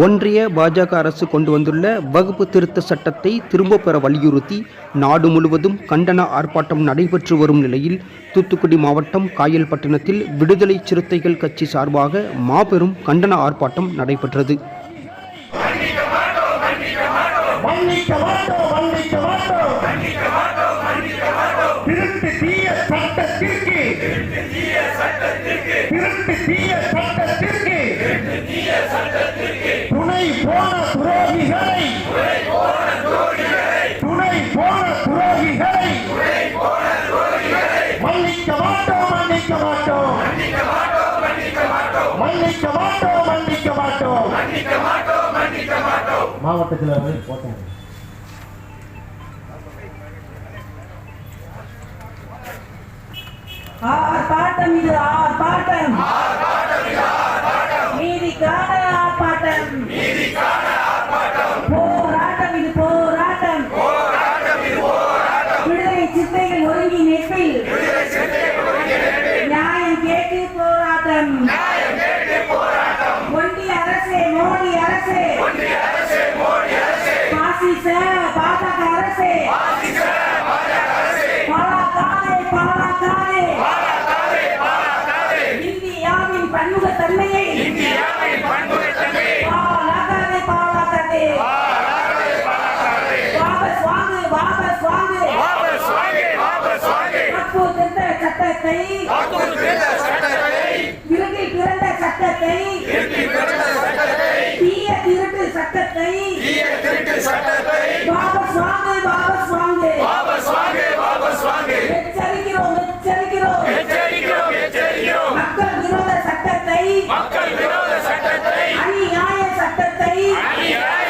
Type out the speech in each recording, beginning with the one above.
ஒன்றிய பாஜக அரசு கொண்டு வந்துள்ள வகுப்பு திருத்த சட்டத்தை திரும்ப பெற வலியுறுத்தி நாடு முழுவதும் கண்டன ஆர்ப்பாட்டம் நடைபெற்று வரும் நிலையில் தூத்துக்குடி மாவட்டம் காயல்பட்டினத்தில் விடுதலை சிறுத்தைகள் கட்சி சார்பாக மாபெரும் கண்டன ஆர்ப்பாட்டம் நடைபெற்றது. திருட்டு தீய சட்டத்திற்கு திருட்டு தீய போன துரோகிகளை துணை போன துரோகிகளை மன்னிக்க மாட்டோம் மன்னிக்க மாட்டோம் மன்னிக்க மாட்டோம் மன்னிக்க மாட்டோம் மாவட்டத்தில் வந்து போட்டாங்க ஆர்ப்பாட்டம் இது ஆர்ப்பாட்டம். நீதிக்கான இருட்டி பிறந்த சட்டத்தை. தீய திருட்டு சட்டத்தை. வாபஸ் வாங்கு வாபஸ் வாங்கு. வாபஸ் வாங்கு வாபஸ் வாங்கு. எச்சரிக்கிறோம் எச்சரிக்கிறோம். எச்சரிக்கிறோம் எச்சரிக்கிறோம். மக்கள் விரோத சட்டத்தை. மக்கள் விரோத சட்டத்தை. அநியாய சட்டத்தை. அநியாய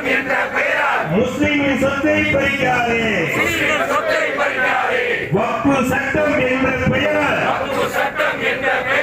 சட்டம் என்ற பெயரால் முஸ்லிமின் சொத்தை பறிக்காதே. முஸ்லிம் சொத்தை பறிக்காதே. வப்பு சட்டம் என்ற பெயரால் வக்பு சட்டம் என்ற பெயரால்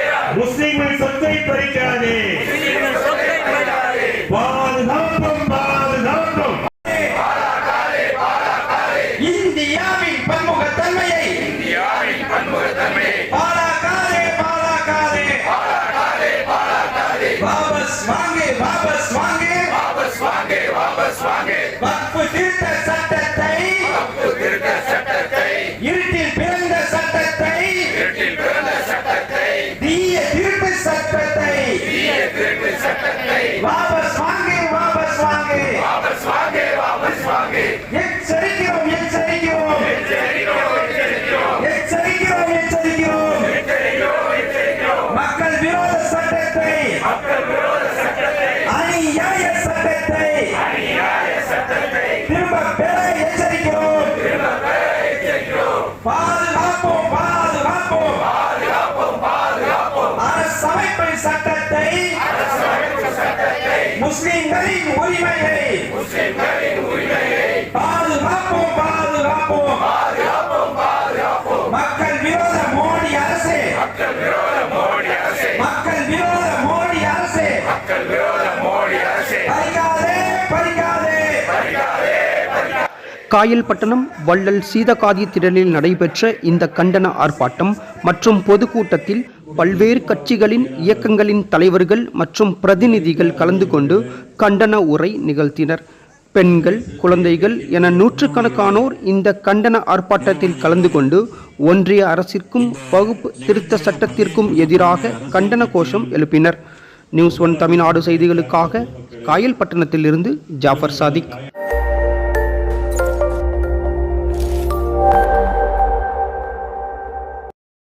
அநியாய சட்டத்தை திரும்ப பெற எச்சரிக்கிறோம். பாதுகாப்போம் பாதுகாப்போம். அரசமைப்பு சட்டத்தை முஸ்லிம்களின் உரிமையை காயல்பட்டணம் வள்ளல் சீதகாதி திடலில் நடைபெற்ற இந்த கண்டன ஆர்ப்பாட்டம் மற்றும் பொதுக்கூட்டத்தில் பல்வேறு கட்சிகளின் இயக்கங்களின் தலைவர்கள் மற்றும் பிரதிநிதிகள் கலந்து கொண்டு கண்டன உரை நிகழ்த்தினர். பெண்கள் குழந்தைகள் என நூற்றுக்கணக்கானோர் இந்த கண்டன ஆர்ப்பாட்டத்தில் கலந்து கொண்டு ஒன்றிய அரசிற்கும் வகுப்பு திருத்த சட்டத்திற்கும் எதிராக கண்டன கோஷம் எழுப்பினர். நியூஸ் ஒன் தமிழ்நாடு செய்திகளுக்காக காயல்பட்டணத்திலிருந்து ஜாஃபர் சாதிக்.